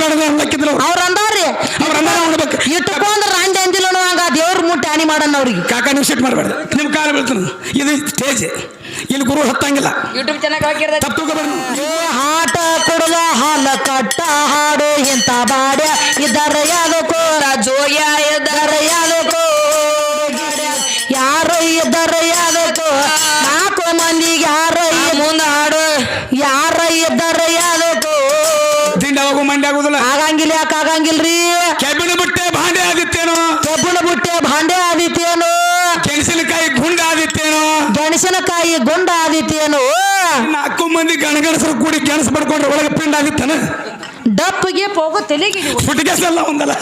ಮಾಡಬೇಡ ಇದ್ದಾರೆ ಅವ್ರ ಅಂದಾರ್ರಿ ಅವ್ರ ಅಂದಾರ ಉಣ್ಬೇಕು ಇಟ್ಕೊಂಡ್ ರಾಂಡಿ ಅಂದಿಲ್ಲ ಹಂಗ ದೇವ್ರ ಮುಟ್ಟಿ ಹಾನಿ ಮಾಡಣ್ಣ ಅವ್ರಿಗೆ. ಕಾಕ ನೀವು ಸಿಟ್ ಮಾಡಬೇಡ ನಿಮ್ ಕಾಲ ಬೀಳ್ತಾನ ಇದು ಸ್ಟೇಜ್ ಇಲ್ಲಿ ಗುರು ಹತ್ತಂಗಿಲ್ಲ. ಯೂಟ್ಯೂಬ್ ತಪ್ಪು ತಗೋಬೇಡ ಏ ಹಾಟ ಕುಡ್ದ ಹಾಲ ಕಟ್ಟ ಹಾಡು ಇಂತ ಬಾಡ್ಯ. ಇದರ ಯಾದಕೋ ಇದರ ಯಾದಕೋ ಯಾರು ಇದರ ಆಗುದಿಲ್ಲ. ಆಗಂಗಿಲ್ಲ ಯಾಕೆ ಆಗಂಗಿಲ್ರಿ? ಕೆಬ್ಬಿನ ಬುಟ್ಟೆ ಭಾಂಡೆ ಆದಿತ್ತೇನೋ? ಕಬ್ಬುಣ ಬುಟ್ಟೆ ಭಾಂಡೆ ಆದಿತ್ತೇನೋ? ಕೆಣಸಿನಕಾಯಿ ಗುಂಡ ಆದಿತ್ತೇನೋ? ಗೆಣಸಿನಕಾಯಿ ಗುಂಡ ಏನೋ ನಾಲ್ಕು ಮಂದಿ ಗಣಗಣಸರು ಕೂಡಿ ಗೆಣಸು ಪಡ್ಕೊಂಡ್ರೆ ಒಳಗೆ ಪಿಂಡ ಆಗಿತ್ತಾನ ಡಪ್ಪಿಗೆ ಹೋಗೋ ತಲೆಗೆ ಸುಟಿಗೆಸ್ ಎಲ್ಲ ಒಂದಲ್ಲ.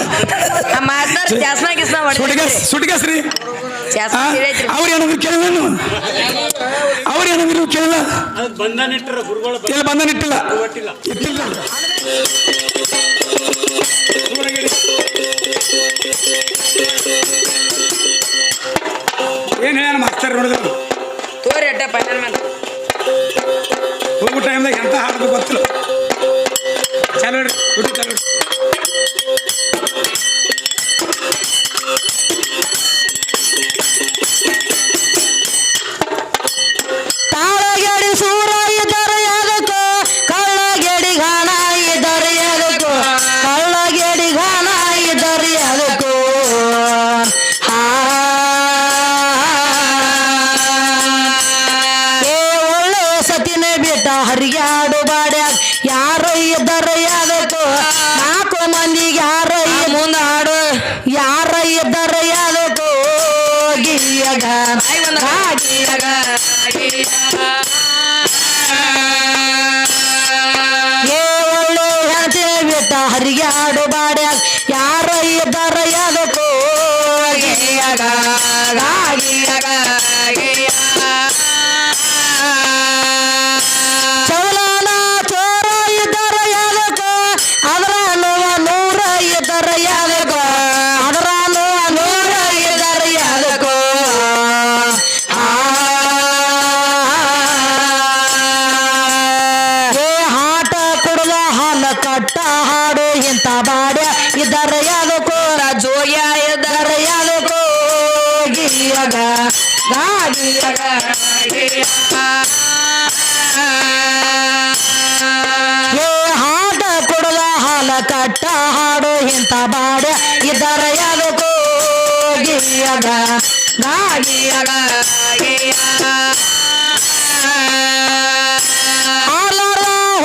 ಸುಟಿಗೆಸ್ ಸುಟಿಗೆಸ್ ರೀ ಅವ್ರು ಏನಾದ್ರು ಕೇಳಲ್ಲ ಅವ್ರು ಏನಾದ್ರು ಕೇಳಿಲ್ಲ? ಬಂಧನಿಟ್ಟರ ಗುರುಗಳು ಎಲ್ಲಿ ಬಂಧನ ಇಟ್ಟಿಲ್ಲ. ಏನ್ ಹೇಳ ಮಾಸ್ತರ್ ನೋಡಿದ್ರು? ತೋರಿ ಅಡ್ಡ ಪೈನಲ್ ಮೇಲೆ ಹೋಗೋ ಟೈಮ್ದಾಗ ಎಂತ ಹಾಡೋದು ಗೊತ್ತಿಲ್ಲ. ಚಲೋ ಊಟ ಚಲೋ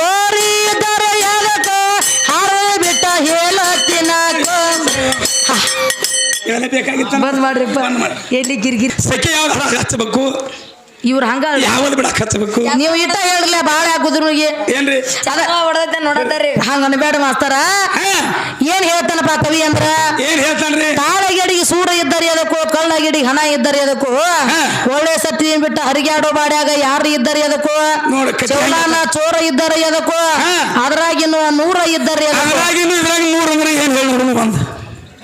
ಹೋರಿ ಹಾಡು ಯಾದಕೋ ಹಾರ ಇದರ ಹೇಳತ್ತಿನ ಇವೆಲ್ಲ ಗಾಗಿಯದ ಬಂದ್ ಮಾಡ್ರಿಪ್ಪ. ಮಾಡ್ರಿ. ಎಲ್ಲಿ ಗಿರ್ಗಿರ್ ಸಖಿ ಯಾವ್ದು ಹಚ್ಚಬೇಕು ಇವ್ರ ಹಂಗ ಯಾವನ್ ಬಿಡಕ್ ಹಚ್ಚಬೇಕು ನೀವು ಇಟ್ಟ ಹೇಳ್ರಲ್ಲ ಬಾಳ ಹಾಕುದ್ರು ಏನ್ರಿ? ನೋಡತ್ತಾರಿ ಹಂಗ ಅನ್ಬೇಡ ಮಾಸ್ತರ. ಏನ್ ಹೇಳ್ತಾನಪ್ಪ ಕವಿ ಅಂದ್ರ? ಏನ್ ಹೇಳ್ತಾನ್ರಿ? ತಾಳಗೆಡಿಗೆ ಸೂರ ಇದ್ದಾರೆ ಅದಕ್ಕೂ ಕಳ್ಳಗೆಡಿಗೆ ಹಣ ಇದ್ದಾರೆ ಅದಕ್ಕೂ. ಒಳ್ಳೆ ಸತಿ ಬಿಟ್ಟ ಹರಿಗಾಡೋ ಬಾಡ್ಯಾಗ ಯಾರು ಇದ್ದಾರೆ ಅದಕ್ಕೂ? ಚೌಲಾನ ಚೋರ ಇದ್ದಾರೆ ಅದಕ್ಕೂ. ಅದ್ರಾಗಿನ ಅದ್ರಾಗಿನ್ನು ನೂರ ಇದ್ದಾರೆ ಅದ್ರಾಗಿನ ಇದ್ರಾಗ ನೂರು ಅಂದ್ರೆ ಏನ್ ಹೇಳಿ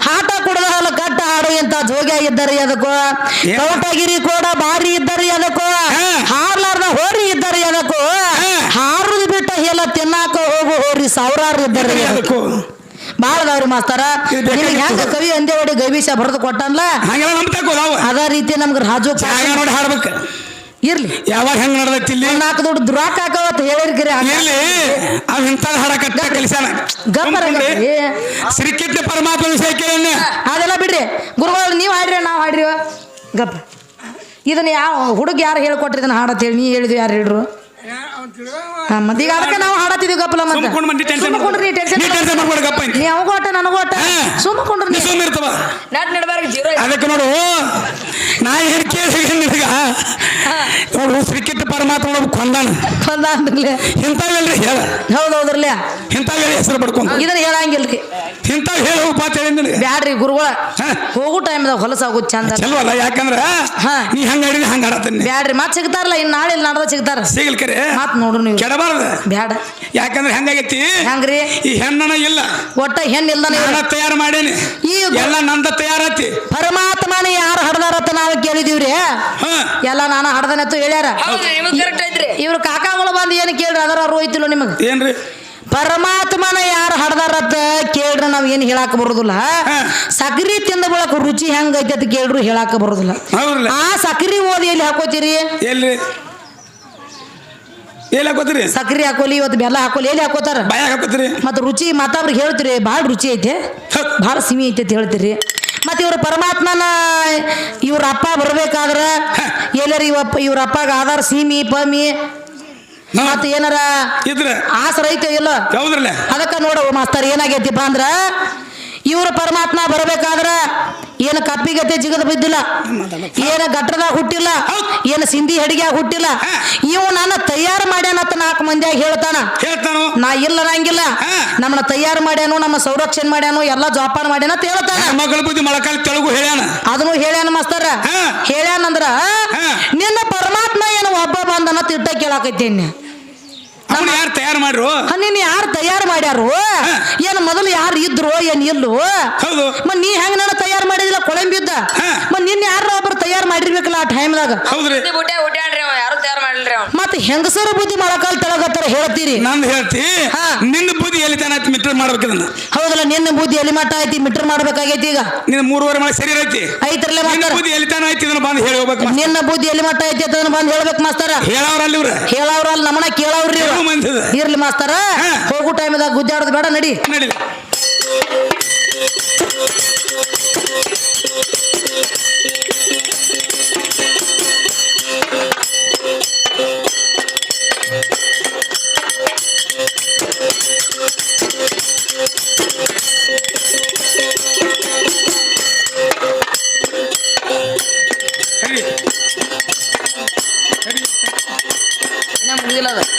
ಹಾಟ ಕುಡದ ಹಾಲು ಕಟ್ಟ ಹಾಡು ಇಂತ ಜೋಗ್ಯ ಇದ್ದರಿ ಅದಕ್ಕೂ? ಕೌಟಗಿರಿ ಕೂಡ ಬಾರಿ ಇದ್ದಾರೆ ಅದಕ್ಕೂ. ಹಾರ್ಲಾರ್ದ ಹೋರಿ ಇದ್ದಾರೆ ಅದಕ್ಕೂ. ಹಾ. ಹಾರುದ್ ಬಿಟ್ಟ ಎಲ್ಲ ತಿನ್ನಾಕ ಹೋಗು ಹೋರಿ ಸಾವಿರಾರು ಇದ್ದಾರೆ ಅದಕ್ಕೂ. ಅದಕ್ಕೂ. ಬಾಳ ಅದಾವ್ರಿ ಮಾಸ್ತರ. ನಿಮ್ಗೆ ಹೆಂಗ ಕವಿ ಅಂದೇ ಹೊಡಿ ಗವಿಷ ಬರೆದು ಕೊಟ್ಟನ್ಲ? ಅದ ರೀತಿ ನಮ್ಗೆ ರಾಜು ನೋಡಿ ಹಾಡ್ಬೇಕು. ಇರ್ಲಿ. ಯಾವಾಗ ಹೆಂಗ್ ನಡ್ದೈತಿ ಇಲ್ಲಿ? ನಾಲ್ಕು ದುಡ್ಡು ದುರಾಕ್ ಹಾಕವತ್ತು ಹೇಳಿರ್ಗಿರಿ ಇರ್ಲಿ. ಅವ್ ಇಂಥದ್ ಹಾಡಕತ್ತ ಕಟ್ಟ ಗಬ್ಬರ ಸುಮ್ಕೊಂಡ್ರಿ. ಶ್ರೀಕೃಷ್ಣ ಪರಮಾತ್ಮ ವಿಷಯ ಕೇಳಿ ಅದೆಲ್ಲ ಬಿಡ್ರಿ. ಗುರುಗಳು ನೀವು ಹಾಡ್ರಿ ನಾವು ಹಾಡ್ರಿ. ಗಪ್ಪ ಇದನ್ನ ಯಾವ ಹುಡುಗ ಯಾರು ಹೇಳ್ಕೊಟ್ರಿ ಇದನ್ನ ಹಾಡತ್ ಹೇಳಿ ನೀ ಹೇಳಿದ್ವಿ ಯಾರು ಹೇಳ್ರು? ಹಾ ಮತ್ತೆ ಈಗ ಅದಕ್ಕೆ ನಾವು ಹಾಡತ್ತಿದ್ವಿ ಗಪ್ಪಲ ಮತ್ತೆ. ಸುಮ್ಮಕೊಂಡ್ರಿ ಮಂದಿ ಟೆನ್ಷನ್ ಸುಮ್ಕೊಂಡ್ರಿ ನೀ ಟೆನ್ಷನ್ ಮಾಡ್ಬೇಡ ಗಪ್ಪ. ನೀ ಅವಂಗೂ ಒಟ್ಟ ನನಗೂ ಒಟ್ಟ. ಸುಮ್ಮಕೊಂಡ್ರಿ ಸುಮ್ಮ ಇರ್ತವ. ಅದಕ್ಕೆ ನೋಡು. ನಾ ಏನ್ ಕೇಳಿ ನಿನಗ? ನೋಡು ಶ್ರೀಕೃಷ್ಣ ಪರಮಾತ್ಮ ಒಬ್ಬ ಕೊಂದಾನ ಬಂದ ಅಂದ್ರಲೆ ಇಂಥವೆಲ್ರಿ ಹೇಳ. ಹೌದು ಹೌದ್ರಲ್ಲ ಇಂಥವೆಲ್ಲ ಹೆಸರು ಪಡ್ಕೊಂಡು ಇದನ್ನ ಹೇಳಂಗಿಲ್ರಿ. ಇಂಥವ್ ಹೇಳ ಅಂತ ಹೇಳಿ ನಿನಗೆ. ಬ್ಯಾಡ್ರಿ ಗುರುಗಳ. ಹೋಗು ಹೊಲಸ ಆಗು ಚಂದ. ಚಲೋ ಯಾಕಂದ್ರೆ ನೀ ಹಂಗ ಆಡಿದ್ರೆ ಹಂಗ ಆಡತ್ತೀನಿ ಬ್ಯಾಡ್ರಿ ಮತ್ ಸಿಗ್ತಾರಲ್ಲ ಇನ್ ನಾಳೆ ಇಲ್ಲಿ ನಾಡ್ದ ಸಿಗ್ತಾರ. ಸಿಗಲ್ ಕರೆ. ಮತ್ ನೋಡ್ರಿ ನೀವು. ಕೆಡಬಾರ್ದ. ಬ್ಯಾಡ. ಯಾಕಂದ್ರೆ ಹೆಂಗಾಗೈತಿ? ಹೆಂಗ್ರಿ? ಈ ಹೆಣ್ಣನ ಇಲ್ಲ. ಒಟ್ಟ ಹೆಣ್ಣ ಇಲ್ಲ ನಾನ ತಯಾರು ಮಾಡೇನಿ. ಈ ಎಲ್ಲ ನಂದ ತಯಾರತಿ. ಪರಮಾತ್ಮನ ನಾವು ಕೇಳಿದೀವ್ರಿ. ಹಾ. ಎಲ್ಲ ನಾನು ಹಡ್ದನತ್ತು ಹೇಳ್ಯಾರ. ಇವ್ರು ಕಾಕಾಗಳು ಬಂದು ಏನು ಕೇಳ್ರಿ? ಅದರ ಅವ್ರು ಹೋಯ್ತಿಲ್ಲ ನಿಮಗೆ? ಏನ್ರಿ? ಪರಮಾತ್ಮನ ಯಾರು ಹಡ್ದಾರತ್ತ ನಾವ್ ಏನ್ ಹೇಳಾಕ ಬರೋದಿಲ್ಲ. ಸಕ್ರಿ ತಿಂದ ಬಳಕ ರುಚಿ ಹೆಂಗೈತೆ ಅಂತ ಕೇಳ್ರು ಹೇಳಾಕ ಬರೋದಿಲ್ಲ. ಆ ಸಕ್ರಿ ಓದಿ ಎಲ್ಲಿ ಹಾಕೋತೀರಿ? ಎಲ್ರಿ? ಎಲ್ಲಿ ಹಾಕೋತೀರಿ? ಸಕ್ರಿ ಹಾಕೋಲಿ ಇವತ್ತು ಬೆಲ್ಲ ಹಾಕೋಲಿ ಎಲ್ಲಿ ಹಾಕೋತಾರ? ಹಾಕೋತೀರಿ? ಮತ್ತ ರುಚಿ ಮಾತಾವ್ರಿಗೆ ಹೇಳ್ತೀರಿ ಭಾಳ ರುಚಿ ಐತೆ. ಭಾಳ ಸಿಮಿ ಐತೆ ಅಂತ ಹೇಳ್ತೀರಿ. ಮತ್ತೆ ಇವರು ಪರಮಾತ್ಮನ ಇವ್ರ ಅಪ್ಪ ಬರ್ಬೇಕಾದ್ರ ಎಲ್ಲರ ಇವಪ್ಪ ಇವ್ರ ಅಪ್ಪಗ ಆಧಾರ್ ಸೀಮಿ ಪಮಿ. ಮತ್ತ ಏನಾರ ಇದ್ರ. ಆಸರ ಐತೆ ಇಲ್ಲ? ಅದಕ್ಕೆ ಅದಕ್ಕ ನೋಡು ಮಾಸ್ತರ್ ಏನಾಗೈತಿಪ್ಪ ಅಂದ್ರ ಇವ್ರ ಪರಮಾತ್ಮ ಬರ್ಬೇಕಾದ್ರ ಏನು ಕಪ್ಪಿಗತೆ ಜಿಗದ ಬಿದ್ದಿಲ್ಲ? ಏನ ಗಟ್ರದಾಗ ಹುಟ್ಟಿಲ್ಲ? ಏನು ಸಿಂಧಿ ಹಡಿಗ್ಯಾಗ ಹುಟ್ಟಿಲ್ಲ? ಇವು ನಾನು ತಯಾರು ಮಾಡ್ಯಾನತ್ತ ನಾಲ್ಕು ಮಂದಿಯಾಗ ಹೇಳ್ತಾನ. ನಾ ಇಲ್ಲ ನಂಗಿಲ್ಲ ನಮ್ಮನ್ನ ತಯಾರು ಮಾಡ್ಯಾನು ನಮ್ಮ ಸಂರಕ್ಷಣೆ ಮಾಡ್ಯಾನು ಎಲ್ಲ ಜೋಪಾನ ಮಾಡ್ಯಾನ ಅಂತ ಹೇಳ್ತಾನ. ಮಗಳ ಬುದ್ಧಿ ಮೊಳಕಾಲ ತೆಳಗು ಹೇಳ್ಯಾನ. ಅದನ್ನು ಹೇಳ್ಯಾನ ಮಾಸ್ತರ. ಹೇಳ್ಯಾನಂದ್ರ ನಿನ್ನ ಪರಮಾತ್ಮ ಏನು ಒಬ್ಬ ಬಂದನ ತಿಟ್ಟ ಕೇಳಾಕೈತೇನೆ ಅವ್ನು ಯಾರು ತಯಾರು ಮಾಡ್ರು? ನಿನ್ನ ಯಾರು ತಯಾರು ಮಾಡ್ಯಾರು? ಏನು ಮೊದಲು ಯಾರು ಇದ್ರು ಏನ್ ಇಲ್ಲೋ? ಹೌದು. ಮತ್ ನೀ ಹೆಂಗ ನನ್ನ ತಯಾರು ಮಾಡಿದಿಲ್ಲ? ಕೊಳಂಬಿದ್ದ. ಮತ್ ನಿನ್ನ ಯಾರು ಒಬ್ರು ತಯಾರು ಮಾಡಿರ್ಬೇಕಲ್ಲ ಆ ಟೈಮ್ದಾಗ ಹೌದ್ರಿ. ಬುಟ್ಟೆ ಯಾರು ತಯಾರು ಮಾಡಿಲ್ರಿ ಅವ್ನು ಮತ್ ಹೆಂಗಸರು ಬುದ್ಧಿ ಮಳಕಾಲ ತೆಳಗತ್ತರ ಹೇಳ್ತೀರಿ? ನಂದು ಹೇಳ್ತಿ. ಹಾ. ನಿನ್ನ ಬುದ್ಧಿ ಎಲ್ಲಿ ತಾನ ಮಿಟ್ರ್ ಮಾಡ್ಬೇಕು ಇದನ್ನ. ಹೌದಲ್ಲ ನಿನ್ನ ಬುದ್ಧಿ ಎಲ್ಲಿ ಮಟ್ಟ ಐತಿ ಮೀಟರ್ ಮಾಡ್ಬೇಕಾಗೈತಿ ಈಗ. ನಿನ್ನ ಮೂರುವರೆ ಮಳೆ ಸರಿ ಐತಿ ಐತ್ರಲ್ಲ ನಿನ್ನ ಮಾಸ್ತರ ಬುದ್ಧಿ ಎಲ್ಲಿ ತಾನ ಐತಿ ಇದನ್ನ ಬಂದು ಹೇಳಿ ಹೋಗ್ಬೇಕು ನಿನ್ನ ಬುದ್ಧಿ ಎಲ್ಲಿ ಮಟ್ಟ ಐತಿ ಅಂತ ಬಂದ್ ಹೇಳ್ಬೇಕು ಮಾಸ್ತರ ಹೇಳವ್ರಲ್ಲಿ ಇವ್ರ. ಹೇಳವ್ರ ಅಲ್ಲಿ ನಮ್ಮನ ಕೇಳವ್ರಿ ಇವ್ರು. ಇರ್ಲಿ ಮಾಸ್ತರ ಹಾ. ಹೋಗು ಟೈಮ್ದಾಗ ಗುದ್ದಾಡೋದು ಬೇಡ ನಡಿ. ನಡೀಲಿ ನಡಿ. ನಡಿ.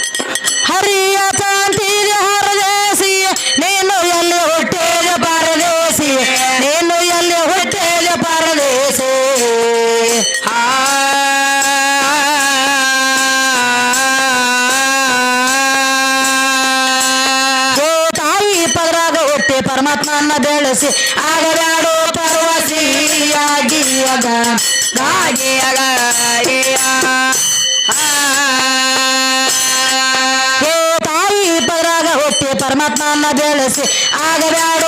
ಪರಮಾತ್ಮನ ಬೆಳೆಸಿ ಆಗಬ್ಯಾಡೋ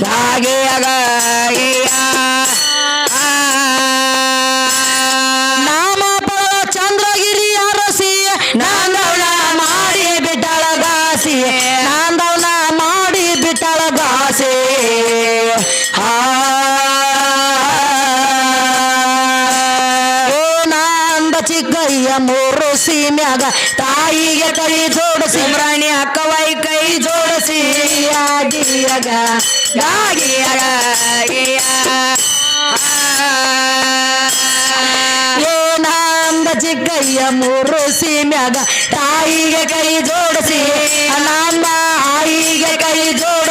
ಗಾಗಿಯಾಗ ನಾಮ ಮೂರು ಸೀಮ್ಯಾಗ ತಾಯಿಗೆ ಕೈ ಜೋಡಿಸಿ. ನಮ್ಮ ಆಯಿಗೆ ಕೈ ಜೋಡಿಸಿ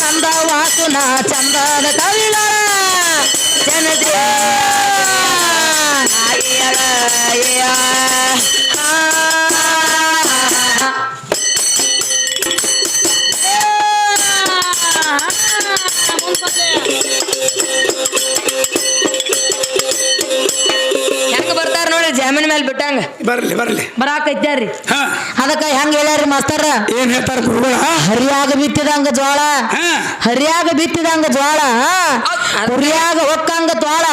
ಕಂದ ವಾಸುನ ಚಂದದ ಕವಿಗಳ ಜನತೆ ಮೇಲೆ ಬಿಟ್ಟಂಗ ಬರ್ಲಿ ಬರ್ಲಿ. ಬರಾಕೈತ್ಯಾರಿ ಅದಕ್ಕ ಹೆಂಗ ಹೇಳ್ಯಾರಿ ಮಾಸ್ತರ ಏನ್ ಹೇಳ್ತಾರ ಗುರುಗಳ? ಹರಿಯಾಗ ಬಿತ್ತಿದಂಗ ಜ್ವಾಳ. ಹರಿಯಾಗ ಬಿತ್ತಿದಂಗ ಜ್ವಾಳ. ಕುರಿಯಾಗ ಹೊಕ್ಕಂಗ ಜ್ವಾಳ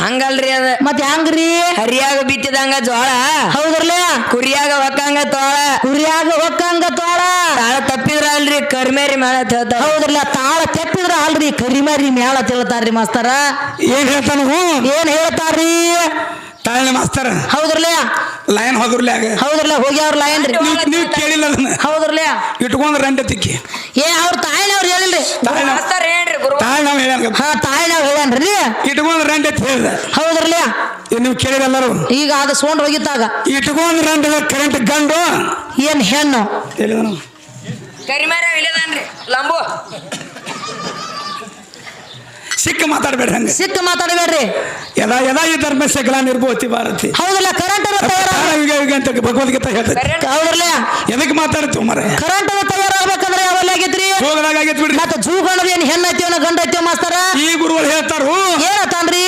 ಹಂಗಲ್ರಿ ಅದ. ಮತ್ ಹೆಂಗ್ರಿ? ಹರಿಯಾಗ ಬಿತ್ತಿದಂಗ ಜ್ವಾಳ. ಹೌದ್ರಲ್ಲ ಕುರಿಯಾಗ ಹೊಕ್ಕಂಗ ತೋಳ ಕುರಿಯಾಗ ಹೊಕ್ಕಂಗ ತೋಳ ತಾಳ ತಪ್ಪಿದ್ರ ಅಲ್ರಿ ಕರ್ಮೇರಿ ಮೇಳ ಹೇಳ್ತಾರ ಹೌದ್ರಲ್ಲ ತಾಳ ತಪ್ಪಿದ್ರ ಅಲ್ರಿ ಕರಿಮೇರಿ ಮೇಳ ತಿಳ್ತಾರ್ರಿ ಮಾಸ್ತರ ಏನ್ ಹೇಳ್ತಾನ ಏನ್ ಹೇಳ್ತಾರ್ರಿ? ತಾಳಿನ ಮಾಸ್ತರ. ಹೌದ್ರಲ್ಲ? ಲೈನ್ ಹೋದ್ರಲ್ಲ ಆಗ. ಹೌದ್ರಲ್ಲ? ಹೋಗ್ಯಾವ್ರ ಲೈನ್ರಿ ನೀವ್ ನೀವು ಕೇಳಿಲ್ಲ ಅದನ್ನ. ಹೌದ್ರಲ್ಲ? ಇಟ್ಕೊಂಡ್ ರಂಡೆ ತಿಕ್ಕಿ ಏ ಅವ್ರ ತಾಯಿನವ್ರು ಹೇಳಿಲ್ರಿ? ತಾಳಿನ ಮಾಸ್ತರ್ ಹೇಳ್ರಿ ಗುರು. ತಾಳ್ ನಾವ್ ಹೇಳ್ಯಾನ ಹಾ ತಾಯಿನವ್ ಹೇಳ್ಯಾನ್ರಿ ಇಟ್ಕೊಂಡ್ ರಂಡೆ ಹೇಳ್ದ. ಹೌದ್ರಲ್ಲ? ನೀವು ಕೇಳಿರಲ್ಲರು ಈಗ ಅದು ಸೋಂಡ್ ಹೋಗಿದ್ದಾಗ. ಇಟ್ಕೊಂಡ್ ರಂಡೆ ಕರೆಂಟ್ ಗಂಡು. ಏನು ಹೆಣ್ಣು? ಕರಿಮೇರಿ ಇಲ್ಲದನ್ರಿ ಲಂಬು. ಸಿಕ್ಕ ಮಾತಾಡಬೇಡ್ರಿ ಹಂಗೆ. ಸಿಕ್ಕ ಮಾತಾಡಬೇಡ್ರಿ. ಯದಾ ಯದಾ ಈ ಧರ್ಮ ಸಕಲ ನಿರ್ಭೂತಿ ಭಾರತಿ. ಹೌದಲ್ಲ ಕರೆಂಟ್ ಯುಗ ಯುಗ ಅಂತ ಭಗವದ್ಗೀತೆ ಹೇಳ್ತೈತಿ. ಕರೆಂಟ್ ಹೌದ್ರಲ್ಲ? ಎದಕ್ಕೆ ಮಾತಾಡ್ತೀವಿ ಮರ ಕರೆಂಟ್ ತಯಾರಾಗಬೇಕಂದ್ರೆ ಯಾವಲ್ಲ ಆಗಿದ್ರಿ ಹೋಗದಾಗ ಆಗೈತಿ ಬಿಡ್ರಿ. ಮತ್ತೆ ಜೂಗಳ ಏನು ಹೆಣ್ಣೈತಿ ಅನ್ನೋ ಗಂಡ ಐತಿವ ಮಾಸ್ತರ? ಈ ಗುರುಗಳು ಹೇಳ್ತಾರು. ಏನತ್ತಾನ್ರಿ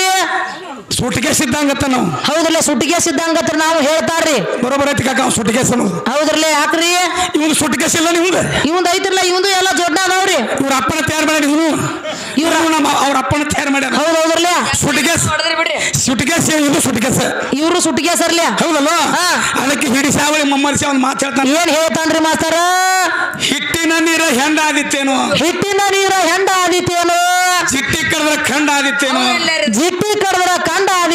ಸುಟ್ಟಿಗೆ ಸಿದ್ಧಾಂಗತ್ತ ನಾವು. ಹೌದ್ರಲ್ಲ ಸುಟ್ಟಿಗೆ ಸಿದ್ದಂಗತ್ರ ನಾವು ಹೇಳ್ತಾರ್ರಿ. ಬರೋಬರ್ ಐತಿ ಕಾಕ ಅವ್ನು ಸುಟ್ಟಿಗೆ ಅನ್ನೋದು ಹೌದ್ರಲ್ಲ ಯಾಕ್ರಿ? ಇವನು ಸುಟ್ಟಿಗೆ ಇಲ್ಲ ನಿಮ್ದು? ಇವಂದ್ ಐತ್ರಲ್ಲ ಇವಂದು ಎಲ್ಲ ಜೋಡ್ನ ಅದಾವ್ರಿ. ಇವ್ರ ಅಪ್ಪನ ತಯಾರು ಮಾಡಿ ಇವನು. ಇವ್ರ ನಮ್ಮ ಅವ್ರ ಅಪ್ಪನ ತಯಾರು ಮಾಡ್ಯಾರ. ಹೌದು ಹೌದ್ರಲ್ಲ. ಬಿಡ್ರಿ. ಸುಟ್ಟಿಗೆ ಇದು ಸುಟ್ಟಿಗೆ ಇವ್ರು ಸುಟ್ಟಿಗೆ ಸರ್ಲಿ. ಹೌದಲ್ಲ. ಅದಕ್ಕೆ ಹಿಡಿ ಸಾವಳಿ ಮಮ್ಮರಿಸಿ ಅವ್ನು ಮಾತು ಹೇಳ್ತಾನೆ. ಏನ್ ಹೇಳ್ತಾನ್ರಿ ಮಾಸ್ತರ? ಹಿಟ್ಟಿನ ನೀರ ಹೆಂಡ ಆದಿತ್ತೇನು. ಹಿಟ್ಟಿನ ನೀರ ಹೆಂಡ ಆದಿತ್ತೇನು. ಚಿಟ್ಟಿ ಕಡದ್ರ ಖಂಡ ಆದಿತ್ತೇನು. ಜಿಟ್ಟಿ ಕಡದ್ರ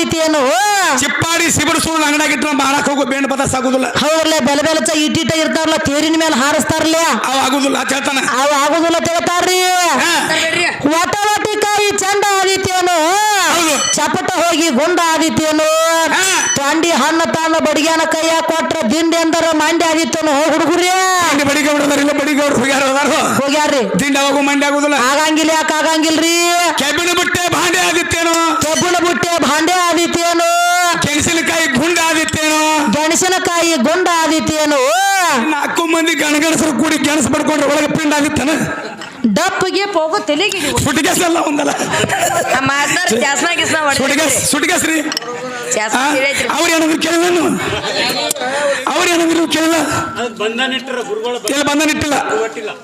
ಕಂಡ ಚಿಪ್ಪಾಡಿ ಚಿಪ್ಪಾಡಿ ಸಿಬಡಿಸೋದು ಅಂಗಡಾಗಿಟ್ಟು ಮಾರಕ್ ಹೋಗೋ ಬೇಣ ಪದಾರ್ಥ ಆಗುದಿಲ್ಲ. ಹೌದ್ರಲ್ಲ ಬೆಲೆ ಬೆಲೆ ಚ ಇಟ್ಟಿಟ್ಟ ಇರ್ತಾರಲ್ಲ ತೇರಿನ ಮೇಲೆ ಹಾರಿಸ್ತಾರಲ್ಲ ಅವ ಆಗುದಿಲ್ಲ ಅಂತ ಅವ ಆಗುದಿಲ್ಲ ತಿಳ್ತಾರ್ರಿ. ಹಾ. ಬಿಡ್ರಿ ಒಟ ಚಂದ ಆದಿತೇನು. ಚಪಟ ಹೋಗಿ ಗುಂಡ ಆದಿತ್ಯನು. ತಂಡಿ ಹಣ್ಣ ತಾನ ಬಡಿಗ್ಯಾನ ಕೈಯ ಕೊಟ್ರ ದಿಂಡಿ ಅಂದರ ಮಂಡ್ಯ ಆದಿತ್ತೇನು ಹೋಗುಡ್ಗುರಿ ಮಂಡಿ ಬಡಿಗೌಡ ಇಲ್ಲ ಬಡಿಗೌಡ ಹೋಗ್ಯಾರ ಹೋಗ್ಯಾರ್ರಿ. ಹೋಗೋ ಮಂಡಿ ಆಗುದಿಲ್ಲ. ಆಗಂಗಿಲ್ಲ ಯಾಕೆ ಆಗಂಗಿಲ್ರಿ? ಕೆಬ್ಬಿಣ ಬಿಟ್ಟೆ ಭಾಂಡೆ ಆದಿತ್ಯನು. ಕೆಬ್ಬಿನ ಬುಟ್ಟೆ ಭಾಂಡೆ ಆದಿತ್ಯನು. ಕೆಣಸಿನಕಾಯಿ ಗುಂಡ ಆದಿತ್ಯನು. ಗೆಣಸಿನಕಾಯಿ ಗುಂಡ ಆದಿತ್ಯನು. ನಾಲ್ಕು ಮಂದಿ ಗಣಗಣಸರು ಕೂಡಿ ಗೆಣಸ್ ಪಡ್ಕೊಂಡ್ರೆ ಒಳಗೆ ಪಿಂಡ ಆದಿತ್ತೇನು? ಡಪ್ಪಿಗೆ ಹೋಗೋ ತಲೆಗೆ ಸುಟ್ಟಿಗೆಸ್ ಎಲ್ಲ ಒಂದಲ್ಲ. ಮಾಸ್ತರ್ ಜಾಸ್ನ ಗಿಸ್ನ ಸುಟ್ಟಿಗೆಸ್ ಹೊಡೆದ್ರಿ ಸುಟ್ಟಿಗೆಸ್ ರೀ. ಅವ್ರು ಏನಾದ್ರು ಕೇಳಿಲ್ಲ ಅವ್ರು ಏನಾದ್ರು ಕೇಳಿಲ್ಲ? ಅದು ಬಂಧನ ಇಟ್ಟರ ಗುರುಗಳ ಎಲ್ಲಿ ಬಂದ ಇಟ್ಟಿಲ್ಲ.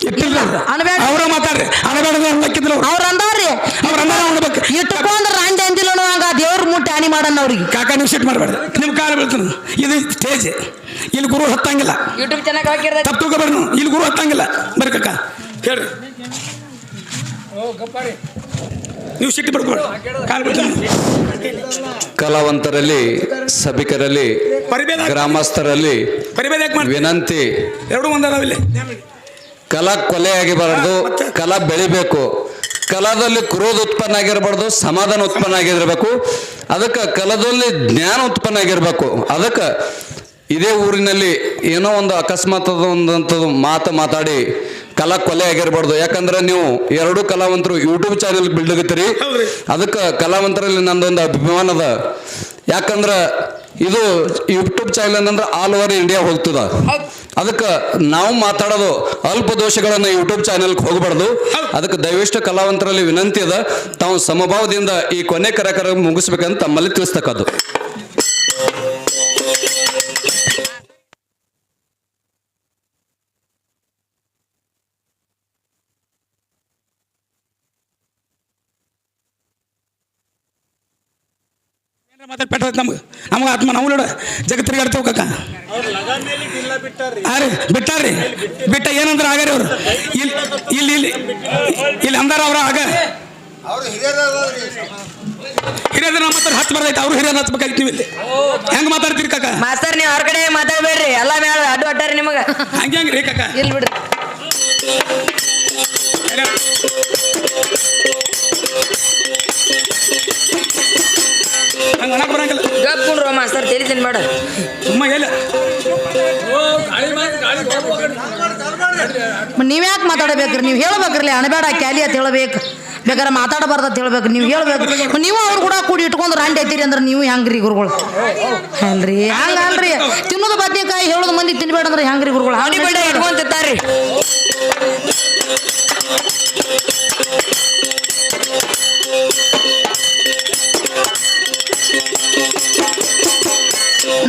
ಇಟ್ಟಿಲ್ಲ. ಅನ್ಬೇಡ. ಅವ್ರ ಮಾತಾಡ್ರಿ. ಅನಬೇಡ ಅನ್ನಕ್ಕಿದ್ರು ಅವ್ರು. ಅಂದಾರ್ರಿ ಅವ್ರ ಅನ್ನ ಉಣ್ಬೇಕು ಇಟ್ಕೊಂಡ್ರ ರಾಂಡೆ ಅಂದಿಲ್ಲ ಆಗ ದೇವ್ರ ಮುಟ್ಟಿ ಹಾನಿ ಮಾಡೋಣ ಅವ್ರಿಗೆ. ಕಾಕ ನೀವು ಸಿಟ್ ಮಾಡಬೇಡ ನಿಮ್ಮ ಕಾಲ ಬೀಳ್ತಾನೆ ಇದು ಸ್ಟೇಜ್. ಇಲ್ಲಿ ಗುರು ಹತ್ತಂಗಿಲ್ಲ. ಯೂಟ್ಯೂಬ್ ಚೆನ್ನಾಗಿ ಹಾಕಿರ್ತೈತಿ ತಪ್ಪು ತಗೋಬೇಡ ಇಲ್ಲಿ ಗುರು ಹತ್ತಂಗಿಲ್ಲ. ಬರ್ರಿ ಕಾಕ. ಹೇಳ್ರಿ. ನೀವು ಸಿಟ್ಟು ಕಲಾವಂತರಲ್ಲಿ ಸಭಿಕರಲ್ಲಿ ಗ್ರಾಮಸ್ಥರಲ್ಲಿ ವಿನಂತಿ. ಎರಡು ಒಂದದಾವಿಲ್ಲಿ ಕಲಾ ಕೊಲೆ ಆಗಿರಬಾರ್ದು ಕಲಾ ಬೆಳಿಬೇಕು. ಕಲಾದಲ್ಲಿ ಕ್ರೋಧ ಉತ್ಪನ್ನ ಆಗಿರಬಾರ್ದು ಸಮಾಧಾನ ಉತ್ಪನ್ನ ಆಗಿರಬೇಕು. ಅದಕ್ಕೆ ಕಲಾದಲ್ಲಿ ಜ್ಞಾನ ಉತ್ಪನ್ನ ಆಗಿರಬೇಕು. ಅದಕ್ಕೆ ಇದೇ ಊರಿನಲ್ಲಿ ಏನೋ ಒಂದು ಅಕಸ್ಮಾತ್ ಒಂದಂಥದ್ದು ಮಾತು ಮಾತಾಡಿ ಕಲಾ ಕೊಲೆ ಆಗಿರ್ಬಾರ್ದು. ಯಾಕಂದ್ರೆ ನೀವು ಎರಡು ಕಲಾವಂತರು ಯೂಟ್ಯೂಬ್ ಚಾನೆಲ್ ಹೌದ್ರಿ. ಅದಕ್ಕೆ ಕಲಾವಂತರಲ್ಲಿ ನಂದೊಂದು ಅಭಿಮಾನ ಅದ. ಯಾಕಂದ್ರೆ ಇದು ಯೂಟ್ಯೂಬ್ ಚಾನೆಲ್ ಅಂದ್ರೆ ಆಲ್ ಓವರ್ ಇಂಡಿಯಾ ಹೋಗ್ತದ. ಅದಕ್ಕೆ ನಾವು ಮಾತಾಡೋದು ಅಲ್ಪ ದೋಷಗಳನ್ನು ಯೂಟ್ಯೂಬ್ ಚಾನೆಲ್ಗೆ ಹೋಗಬಾರ್ದು. ಅದಕ್ಕೆ ದಯವಿಷ್ಟು ಕಲಾವಂತರಲ್ಲಿ ವಿನಂತಿ ಅದ. ತಾವು ಸಮಭಾವದಿಂದ ಈ ಕೊನೆ ಕಾರ್ಯಕ್ರಮ ಮುಗಿಸ್ಬೇಕಂತ ತಮ್ಮಲ್ಲಿ ತಿಳಿಸ್ತಕ್ಕದ್ದು. ಮಾತಾಡಿ ಪೆಟ್ಟ ನಮ್ಗೆ. ನಮ್ಗೆ ಆತ್ಮ ನಾವು ನೋಡ. ಜಗತ್ತಿಗೆ ಆಡ್ತೇವೆ ಕಾಕ ಅವ್ರ ಲಗಾನ್ ಮೇಲೆ ಇಲ್ಲ ಬಿಟ್ಟಾರ್ರಿ. ಬಿಟ್ಟ ಏನಂದ್ರೆ ಆಗಾರಿ ಅವ್ರು. ಇಲ್ಲಿ ಇಲ್ಲಿ ಇಲ್ಲಿ ಇಲ್ಲಿ ಅಂದಾರ ಅವ್ರ ಆಗ. ಹಿರಿಯದ್ರ ನಮ್ಮ ಹತ್ರ ಹಚ್ಚ ಬರ್ತೈತೆ ಅವ್ರು ಹಿರಿಯರ್ ಹಚ್ಬೇಕಾಗಿತ್ತು ನೀವು ಇಲ್ಲಿ ಹೆಂಗ್ ಮಾತಾಡ್ತೀರಿ ಕಾಕ? ಮಾಸ್ತರ್ ನೀವು ಹೊರಗಡೆ ಮಾತಾಡ್ಬೇಡ್ರಿ ಎಲ್ಲ ಮೇಲೆ ಅಡ್ಡು ಅಟ್ಟಾರಿ ನಿಮಗೆ. ಹಂಗೆ ರೀ ಕಾಕ. ಇಲ್ಲಿ ಬಿಡ್ರಿ ಹಂಗ ಬರಂಗಿಲ್ಲ. ಮಾಸ್ತರ್ ತಲಿ ತಿನ್ಬೇಡ ಸುಮ್ಮ ಎಲ್ಲ? ನೀವ್ಯಾಕೆ ಮಾತಾಡಬೇಕ್ರಿ? ನೀವು ಹೇಳ್ಬೇಕ್ರಿ ಅಣಬೇಡ ಕ್ಯಾಲಿ ಅಂತ ಹೇಳ್ಬೇಕು. ಬೇಕಾದ್ರೆ ಮಾತಾಡಬಾರ್ದು ಅಂತ ಹೇಳ್ಬೇಕು ನೀವು ಹೇಳ್ಬೇಕು. ನೀವು ಅವ್ರು ಕೂಡ ಕೂಡಿ ಇಟ್ಕೊಂಡು ರಾಂಡಿ ಐತೀರಿ ಅಂದ್ರೆ ನೀವು ಹೆಂಗ್ರಿ ಗುರುಗಳು? ಅಲ್ರಿ? ಹಂಗ ಅಲ್ರಿ. ತಿನ್ನೋದು ಬದ್ನೆಕಾಯಿ ಹೇಳೋದು ಮಂದಿ ತಿನ್ಬೇಡ ಅಂದ್ರೆ ಹೆಂಗ್ರಿ ಗುರುಗಳು? ಅವನಿ ಬೇಡ ಇಟ್ಕೊಂಡ್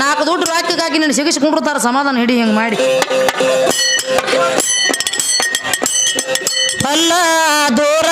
ನಾಲ್ಕು ದುಡ್ಡು ರಾಜ್ಯಕ್ಕಾಗಿ ನೀನು ಸಿಗಿಸ್ಕೊಂಡಿರ್ತಾರೆ ಸಮಾಧಾನ ಹಿಡಿ ಹಿಂಗೆ ಮಾಡಿ. ಅಲ್ಲ ದೂರ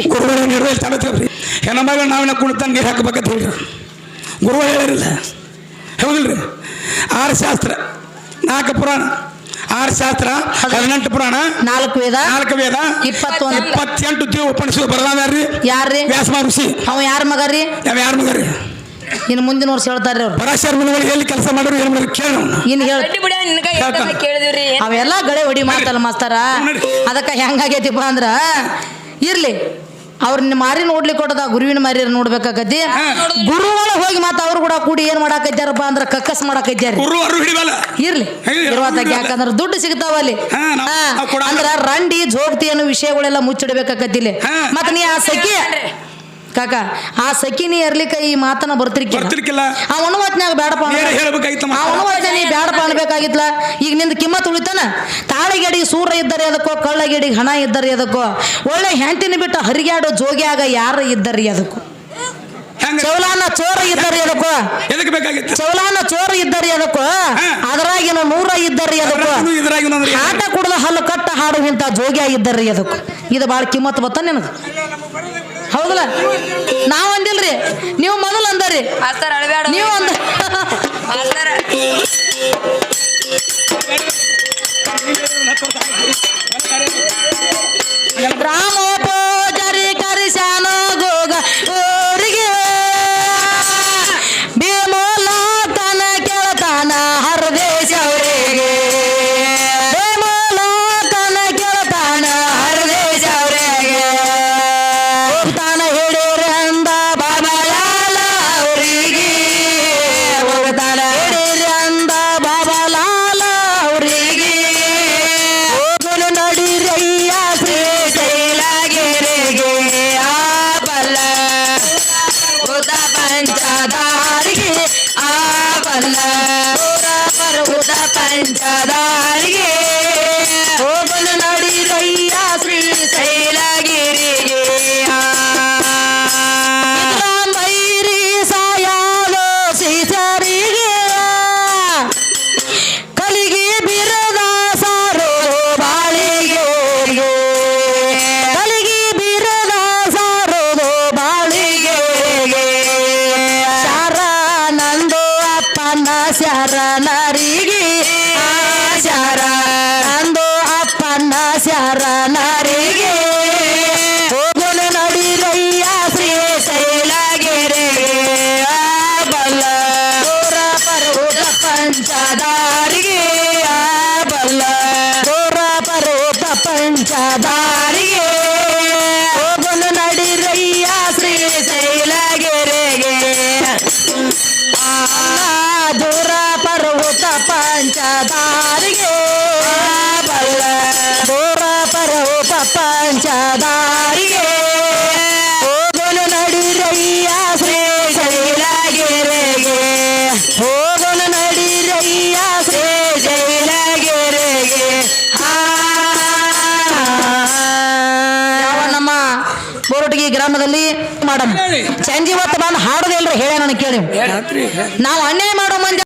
ಬಂದ್ ಮಾಡಬಿ ಗುರುಗಳು ನಿರ್ವಹಿಸಿ ತಡತ್ರಿ ಹೆಣ್ಮಗಳು ನಾವಿನ ಕುಣಿತಾನ ನೀರು ಹಾಕಬೇಕಂತ ಹೇಳ್ರಿ ಗುರುಗಳು ಹೇಳಿರಲ್ಲ ಹೌದಿಲ್ರಿ ಆರು ಶಾಸ್ತ್ರ ನಾಲ್ಕು ಪುರಾಣ ಆರು ಶಾಸ್ತ್ರ ಹದಿನೆಂಟು ಪುರಾಣ ನಾಲ್ಕು ವೇದ ನಾಲ್ಕು ವೇದ ಇಪ್ಪತ್ತೊಂದು ಇಪ್ಪತ್ತೆಂಟು ಜೀವ ಉಪನಿಷತ್ತು ಬರದಾವ ಯಾರ್ರಿ ಯಾರ್ರಿ ವ್ಯಾಸ ಋಷಿ ಅವ ಯಾರ ಮಗ ರೀ ಯಾವ ಯಾರ ಮಗ ರೀ ಇನ್ನು ಮುಂದಿನ ವರ್ಷ ಹೇಳ್ತಾರ್ರಿ ಅವ್ರು ಪರಾಶರ ಮುನಿಗಳು ಎಲ್ಲಿ ಕೆಲಸ ಮಾಡೋರು ಏನು ಮಾಡೋರು ಕೇಳಿ ಅವ್ನು ಇನ್ನು ಹೇಳ ಗಟ್ಟಿ ಬಿಡ ನಿನ್ಗ ಎಷ್ಟೊತ್ತ ಕೇಳಿದಿವ್ರಿ ಅವೆಲ್ಲ ಗಳೆ ಹೊಡಿ ಮಾತಲ್ಲ ಮಾಸ್ತಾರ ಅದಕ್ಕೆ ಹೆಂಗಾಗೈತಿಪ್ಪ ಅಂದ್ರ ಇರ್ಲಿ ಅವ್ರನ್ನ ಮಾರಿ ನೋಡ್ಲಿ ಕೊಡದ ಗುರುವಿನ ಮಾರಿ ನೋಡ್ಬೇಕಾಗತಿ ಗುರುಗಳು ಹೋಗಿ ಮತ್ತೆ ಅವ್ರು ಕೂಡ ಕೂಡಿ ಏನ್ ಮಾಡಾಕೈತಾರಪ್ಪ ಅಂದ್ರ ಕಕ್ಕಸ್ ಹಿಡಿವಲ್ಲ ಇರ್ಲಿ. ಇರುವತ್ತಾಗ ಯಾಕಂದ್ರ ದುಡ್ಡು ಸಿಗ್ತಾವ ಅಲ್ಲಿ. ಅಂದ್ರ ರಂಡಿ ಜೋಗ್ತಿ ಅನ್ನೋ ವಿಷಯಗಳೆಲ್ಲ ಮುಚ್ಚಿಡ್ಬೇಕಾಕತಿಲಿ ಮತ್ತ ಮತ್ ನೀ ಆ ಸಖಿ ಕಾಕ ಆ ಸಖಿ ನೀ ಇರ್ಲಿಕ್ಕ ಈ ಮಾತನ್ನ ಬರ್ತಿರ್ಕಿಲ್ಲ. ಆ ಉಣವತ್ನ್ಯಾಗ ಬೇಡಪ್ಪ. ಆ ನೀ ಬ್ಯಾಡಪ್ಪ ಅನ್ಬೇಕಾಗಿತ್ಲ ಈಗ ನಿಂದ ಕಿಮ್ಮತ್ ಉಳಿತಾನ? ತಾಳಿಗೆಡಿಗೆ ಸೂರ ಇದ್ದರೆ ಅದಕ್ಕೋ ಕಳ್ಳಗೆಡಿಗೆ ಹಣ ಇದ್ದರೆ ಅದಕ್ಕೋ ಒಳ್ಳೆ ಹೆಂಟಿನ ಬಿಟ್ಟು ಹರಿಗ್ಯಾಡೋ ಜೋಗ್ಯಾಗ ಯಾರು ಇದ್ದರಿ ಅದಕ್ಕೋ ಹೆಂಗ? ಚೌಲಾನ ಚೋರ ಇದ್ದರಿ ಅದಕ್ಕೋ ಚೌಲಾನ ಚೋರ ಇದ್ದರಿ ಅದಕ್ಕೋ ಅದರಾಗಿನ ನೂರ ಇದ್ದರಿ ಅದಕ್ಕೋ ಆಟ ಕುಡ್ದ ಹಲ್ಲು ಕಟ್ಟ ಹಾಡು ಇಂತ ಜೋಗ್ಯ ಇದ್ದರಿ ಅದಕ್ಕೋ ಇದು ಭಾಳ ಕಿಮ್ಮತ್ ಬತ್ತ ನಿನಗೆ? ಹೌದಲ್ಲ? ನಾವ್ ಅಂದಿಲ್ರಿ ನೀವು ಮೊದಲು ಅಂದರಿ. ನೀವು ಅಂದ ಮಾಸ್ತರ. ರಾಮ ಪೂಜಾರಿ ಕರಿಶಾನ ಪಂಚದಾರಿಗೆ ಬಲ್ಲ ದೂರ ಪರ್ವತ ಪಂಚದಾರಿಗೆ ಹೋಗಲು ನಡಿರಯ್ಯ ಶ್ರೀ ಶೈಲಗಿರಿಗೆ ಹೋಗಲು ನಡಿರಯ್ಯ ಶ್ರೀ ಶೈಲಗಿರಿಗೆ ಯಾವ ನಮ್ಮ ಬೋರಟಗಿ ಗ್ರಾಮದಲ್ಲಿ ಮಾಡಮ್ ಸಂಜೆ ಹೊತ್ತು ಬಂದು ಹಾಡೋದಿಲ್ರಿ ಹೇಳ ನನಗೆ ಕೇಳಿ. ನಾವು ಅನ್ಯಾಯ ಮಾಡೋ ಮಂದಿ